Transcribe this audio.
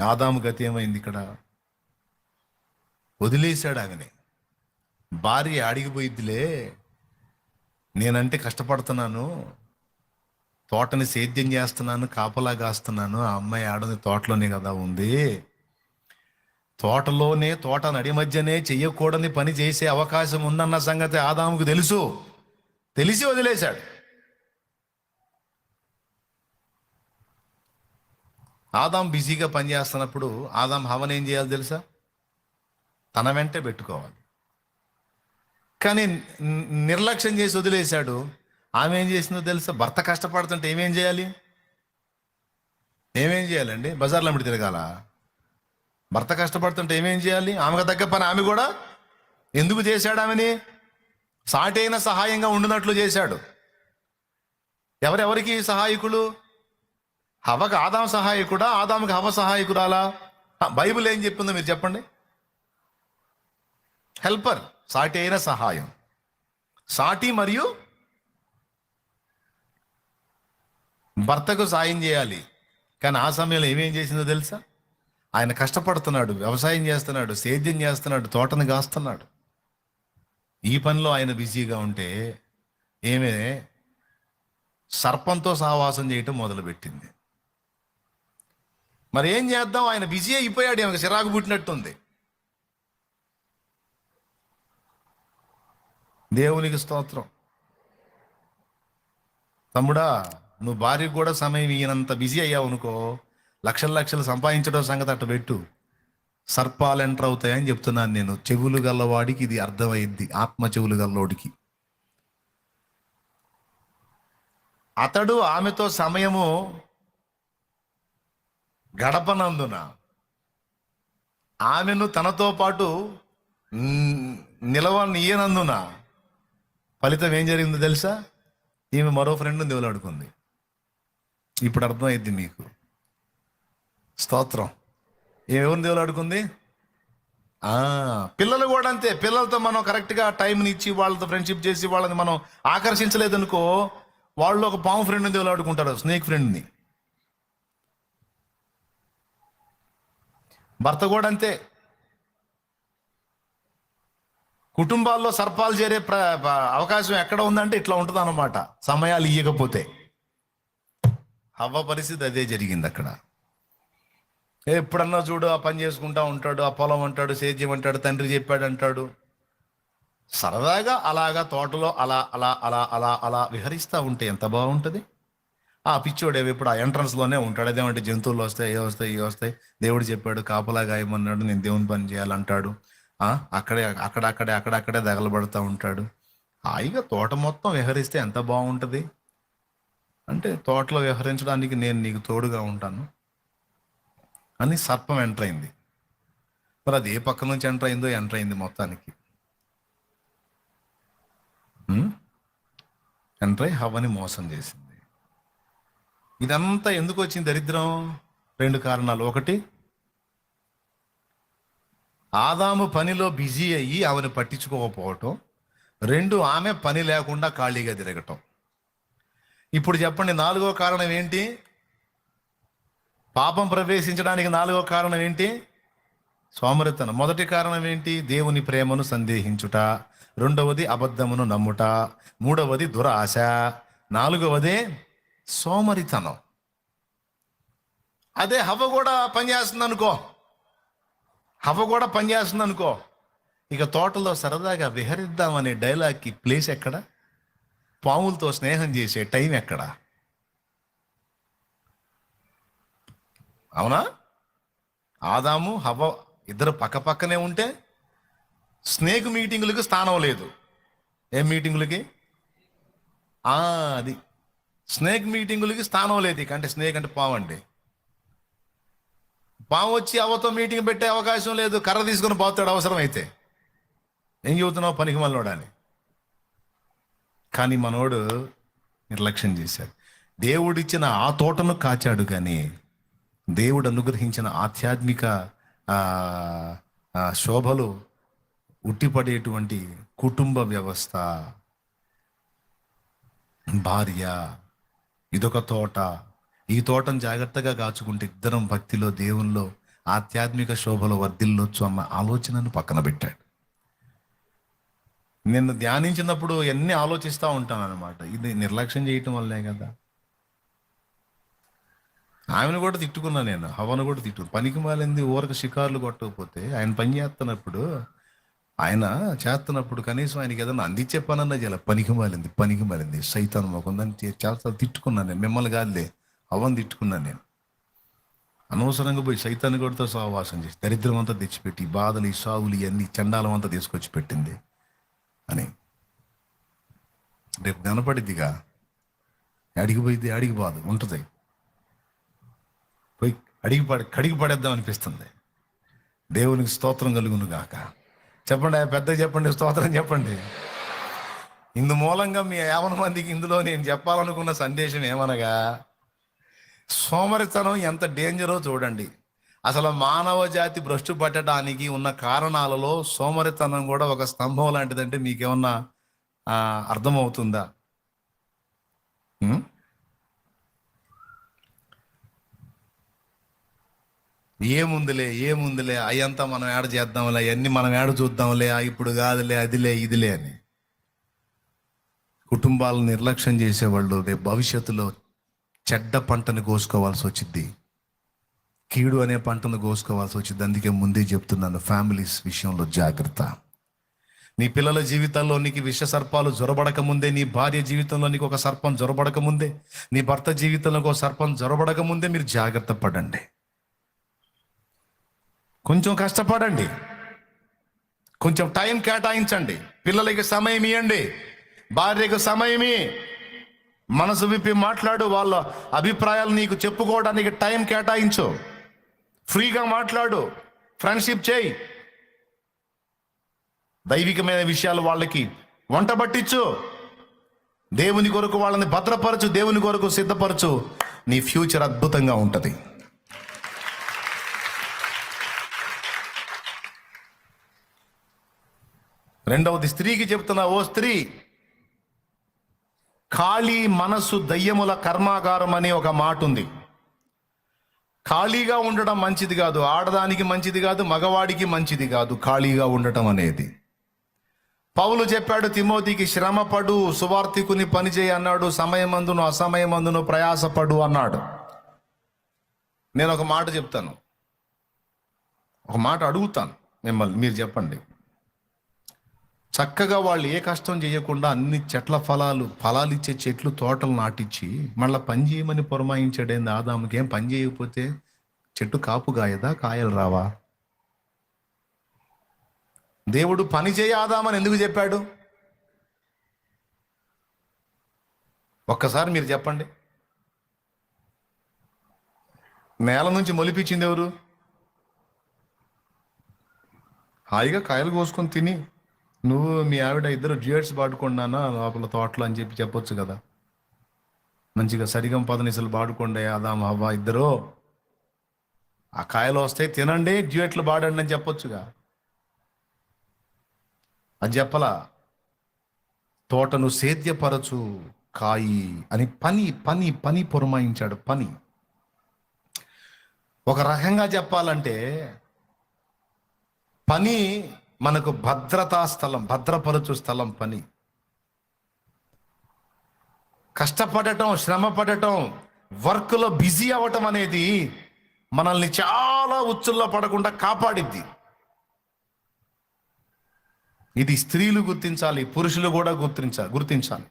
ఆదాము గతి ఏమైంది ఇక్కడ? వదిలేశాడు ఆమెని. భార్య అడిగిపోయిద్దిలే నేనంటే కష్టపడుతున్నాను. తోటని సేద్యం చేస్తున్నాను కాపలా కాస్తున్నాను. ఆ అమ్మాయి ఆడని తోటలోనే కదా ఉంది. తోటలోనే తోట నడి మధ్యనే చెయ్యకూడని పని చేసే అవకాశం ఉందన్న సంగతి ఆదాముకు తెలుసు. తెలిసి వదిలేశాడు. ఆదాం బిజీగా పనిచేస్తున్నప్పుడు ఆదాం హవన్ ఏం చేయాలి తెలుసా? తన వెంటే పెట్టుకోవాలి. కానీ నిర్లక్ష్యం చేసి వదిలేశాడు. ఆమె ఏం చేసిందో తెలుసా? భర్త కష్టపడుతుంటే ఏమేం చేయాలి? ఏమేం చేయాలండి? బజార్లో అమ్మిడి తిరగాల? భర్త కష్టపడుతుంటే ఏమేం చేయాలి? ఆమెకు తగ్గ పని ఆమె కూడా? ఎందుకు చేశాడు ఆమెని? సాటైన సహాయంగా ఉండినట్లు చేశాడు. ఎవరెవరికి సహాయకులు? హవకు ఆదాం సహాయకుడా? ఆదాముకి హవ సహాయకురాలా? బైబిల్ ఏం చెప్పిందో మీరు చెప్పండి. హెల్పర్ సాటి అయిన సహాయం. సాటి మరియు భర్తకు సాయం చేయాలి. కానీ ఆ సమయంలో ఏమేం చేసిందో తెలుసా? ఆయన కష్టపడుతున్నాడు వ్యవసాయం చేస్తున్నాడు సేద్యం చేస్తున్నాడు తోటను కాస్తున్నాడు. ఈ పనిలో ఆయన బిజీగా ఉంటే ఏమే? సర్పంతో సహవాసం చేయటం మొదలుపెట్టింది. మరి ఏం చేద్దాం? ఆయన బిజీ అయిపోయాడు ఆమెకు చిరాకు పుట్టినట్టుంది. దేవునికి స్తోత్రం. తమ్ముడా నువ్వు భార్యకు కూడా సమయం ఈయనంత బిజీ అయ్యావు అనుకో లక్షల లక్షలు సంపాదించడం సంగతి అట్ట పెట్టు. సర్పాలు ఎంటర్ అవుతాయని చెప్తున్నాను నేను. చెవులు గల్లవాడికి ఇది అర్థమైంది. ఆత్మ చెవులు గల్లోడికి. అతడు ఆమెతో సమయము గడపనందున ఆమెను తనతో పాటు న్- నిలవనీయనందున ఫలితం ఏం జరిగిందో తెలుసా? ఈమె మరో ఫ్రెండ్ దేవులాడుకుంది ఇప్పుడు అర్థమైంది మీకు. స్తోత్రం. ఏమేమి ఎవరిని దేవులాడుకుంది పిల్లలు కూడా అంతే. పిల్లలతో మనం కరెక్ట్గా టైంని ఇచ్చి వాళ్ళతో ఫ్రెండ్షిప్ చేసి వాళ్ళని మనం ఆకర్షించలేదనుకో వాళ్ళు ఒక పాము ఫ్రెండ్ని దేవులాడుకుంటారు స్నేక్ ఫ్రెండ్ని భర్త కూడా అంతే. కుటుంబాల్లో సర్పాలు చేరే ప్ర అవకాశం ఎక్కడ ఉందంటే ఇట్లా ఉంటుంది అనమాట సమయాలు ఇయ్యకపోతే. హవ్వ పరిస్థితి అదే జరిగింది అక్కడ. ఎప్పుడన్నా చూడు ఆ పని చేసుకుంటా ఉంటాడు ఆ పొలం అంటాడు సేద్యం అంటాడు తండ్రి చెప్పాడు అంటాడు. సరదాగా అలాగా తోటలో అలా అలా అలా అలా అలా విహరిస్తూ ఉంటే ఎంత బాగుంటుంది? ఆ పిచ్చోడు ఇప్పుడు ఆ ఎంట్రన్స్లోనే ఉంటాడు. అదేమంటే జంతువులు వస్తాయి ఏ వస్తాయి ఏ వస్తాయి. దేవుడు చెప్పాడు కాపలా గాయమన్నాడు నేను దేవుని పని చేయాలంటాడు. ఆ అక్కడే అక్కడక్కడే అక్కడక్కడే దగలబడుతూ ఉంటాడు. హాయిగా తోట మొత్తం విహరిస్తే ఎంత బాగుంటుంది? అంటే తోటలో విహరించడానికి నేను నీకు తోడుగా ఉంటాను. అని సర్పం ఎంటర్ అయింది. మరి అది ఏ పక్క నుంచి ఎంటర్ అయిందో ఎంటర్ అయింది మొత్తానికి. ఎంటర్ అయి హవని మోసం చేసింది. ఇదంతా ఎందుకు వచ్చింది దరిద్రం? రెండు కారణాలు. ఒకటి ఆదాము పనిలో బిజీ అయ్యి ఆమెను పట్టించుకోకపోవటం. రెండు ఆమె పని లేకుండా ఖాళీగా తిరగటం. ఇప్పుడు చెప్పండి నాలుగో కారణం ఏంటి? పాపం ప్రవేశించడానికి నాలుగో కారణం ఏంటి? సోమరితనం. మొదటి కారణం ఏంటి? దేవుని ప్రేమను సందేహించుట. రెండవది అబద్ధమును నమ్ముట. మూడవది దురాశ. నాలుగవది సోమరితనం. అదే హవ కూడా పనిచేస్తుంది అనుకో హవ కూడా పనిచేస్తుంది అనుకో ఇక తోటలో సరదాగా విహరిద్దామనే డైలాగ్కి ప్లేస్ ఎక్కడ? పాములతో స్నేహం చేసే టైం ఎక్కడ? అవునా? ఆదాము హవ ఇద్దరు పక్క పక్కనే ఉంటే స్నేక్ మీటింగులకు స్థానం లేదు. ఏం మీటింగులకి? అది. స్నేక్ మీటింగులకి స్థానం లేదు ఇక. అంటే స్నేక్ అంటే పాము అండి. పాము వచ్చి అవతో మీటింగ్ పెట్టే అవకాశం లేదు. కర్ర తీసుకుని పోతాడు అవసరం అయితే ఏం చెబుతున్నావు? పనికి మళ్ళోడని. కానీ మనోడు నిర్లక్ష్యం చేశాడు. దేవుడిచ్చిన ఆ తోటను కాచాడు కానీ దేవుడు అనుగ్రహించిన ఆధ్యాత్మిక ఆ, శోభలు ఉట్టిపడేటువంటి కుటుంబ వ్యవస్థ భార్య ఇదొక తోట. ఈ తోటను జాగ్రత్తగా కాచుకుంటే ఇద్దరం భక్తిలో దేవుల్లో ఆధ్యాత్మిక శోభలో వర్ధిల్లొచ్చు అన్న ఆలోచనను పక్కన పెట్టాడు. నిన్ను ధ్యానించినప్పుడు ఎన్ని ఆలోచిస్తూ ఉంటాను అనమాట ఇది నిర్లక్ష్యం చేయటం వల్లే కదా. ఆమెను కూడా తిట్టుకున్నా నేను హవను కూడా తిట్టుకున్నాను పనికి మాలింది ఊరకు షికార్లు కొట్టకపోతే ఆయన పని చేస్తున్నప్పుడు ఆయన చేస్తున్నప్పుడు కనీసం ఆయనకి ఏదైనా అందించే పనన్నా చేయాలి. పనికి మాలింది పనికి మాలింది. సైతాన్ మొకుందని చేస్తా తిట్టుకున్నాను నేను. మిమ్మల్ని కాదులే అవని తిట్టుకున్నాను నేను. అనవసరంగా పోయి సైతాన్ని కూడా సహవాసం చేసి దరిద్రం అంతా తెచ్చిపెట్టి బాధలు ఈ సావులు ఇవన్నీ చండాలం అంతా తీసుకొచ్చి పెట్టింది అని. రేపు కనపడిద్దిగా. అడిగిపోయింది అడిగి బాధ ఉంటుంది. పోయి అడిగి పడి కడిగి పడేద్దాం అనిపిస్తుంది. దేవునికి స్తోత్రం కలుగును గాక. చెప్పండి పెద్దగా పెద్ద చెప్పండి స్తోత్రం చెప్పండి. ఇందు మూలంగా మీ యావన మందికి ఇందులో నేను చెప్పాలనుకున్న సందేశం ఏమనగా సోమరితనం ఎంత డేంజరో చూడండి. అసలు మానవ జాతి భ్రష్టు పట్టడానికి ఉన్న కారణాలలో సోమరితనం కూడా ఒక స్తంభం లాంటిదంటే మీకేమన్నా అర్థమవుతుందా? ఏముందిలే ఏముందిలే అయ్యంతా మనం ఏడ చేద్దాంలే అవన్నీ మనం ఏడ చూద్దాంలే ఇప్పుడు కాదులే అదిలే ఇదిలే అని. కుటుంబాలను నిర్లక్ష్యం చేసేవాళ్ళు రేపు భవిష్యత్తులో చెడ్డ పంటను కోసుకోవాల్సి వచ్చింది కీడు అనే పంటను కోసుకోవాల్సి వచ్చింది అందుకే ముందే చెప్తున్నాను ఫ్యామిలీస్ విషయంలో జాగ్రత్త. నీ పిల్లల జీవితాల్లో నీకు విష సర్పాలు జొరబడక ముందే నీ భార్య జీవితంలో నీకు ఒక సర్పం జొరబడక ముందే నీ భర్త జీవితంలో ఒక సర్పం జొరబడక ముందే మీరు జాగ్రత్త పడండి. కొంచెం కష్టపడండి. కొంచెం టైం కేటాయించండి. పిల్లలకి సమయం ఇవ్వండి భార్యకు సమయమి మనసు విప్పి మాట్లాడు వాళ్ళ అభిప్రాయాలు నీకు చెప్పుకోవడానికి టైం కేటాయించు. ఫ్రీగా మాట్లాడు. ఫ్రెండ్షిప్ చేయి. దైవికమైన విషయాలు వాళ్ళకి వంట పట్టించు. దేవుని కొరకు వాళ్ళని భద్రపరచు. దేవుని కొరకు సిద్ధపరచు. నీ ఫ్యూచర్ అద్భుతంగా ఉంటుంది. రెండవది స్త్రీకి చెప్తున్నా ఓ స్త్రీ ఖాళీ మనసు దయ్యముల కర్మాగారం అనే ఒక మాట ఉంది ఖాళీగా ఉండడం మంచిది కాదు ఆడదానికి మంచిది కాదు మగవాడికి మంచిది కాదు ఖాళీగా ఉండటం అనేది. పౌలు చెప్పాడు తిమోతికి శ్రమపడు సువార్థికుని పనిచేయి అన్నాడు సమయమందును అసమయమందును ప్రయాసపడు అన్నాడు. నేను ఒక మాట చెప్తాను. ఒక మాట అడుగుతాను మిమ్మల్ని మీరు చెప్పండి. చక్కగా వాళ్ళు ఏ కష్టం చేయకుండా అన్ని చెట్ల ఫలాలు ఫలాలు ఇచ్చే చెట్లు తోటలు నాటించి మళ్ళీ పని చేయమని పురమాయించాడేంది ఆదాముకి. ఏం పని చేయకపోతే చెట్టు కాపు కాయదా కాయలు రావా? దేవుడు పని చేయాదామని ఎందుకు చెప్పాడు? ఒక్కసారి మీరు చెప్పండి. నేల నుంచి మొలిపించింది ఎవరు? హాయిగా కాయలు కోసుకొని తిని నువ్వు మీ ఆవిడ ఇద్దరు డ్యూయట్స్ పాడుకున్నానా లోపల తోటలో అని చెప్పి చెప్పొచ్చు కదా. మంచిగా సరిగం పదనిసలు పాడుకోండి అదాం అవ్వ ఇద్దరు. ఆ కాయలు వస్తాయి తినండి డ్యూయట్లు పాడండి అని చెప్పొచ్చుగా. అది చెప్పలా? తోటను సేద్యపరచు కాయి అని పని పని పని పురమాయించాడు పని. ఒక రకంగా చెప్పాలంటే పని మనకు భద్రతా స్థలం భద్రపరచు స్థలం పని. కష్టపడటం శ్రమ పడటం వర్క్లో బిజీ అవ్వటం అనేది మనల్ని చాలా ఉచ్చుల్లో పడకుండా కాపాడిద్ది. ఇది స్త్రీలు గుర్తించాలి పురుషులు కూడా గుర్తించాలి గుర్తించాలి.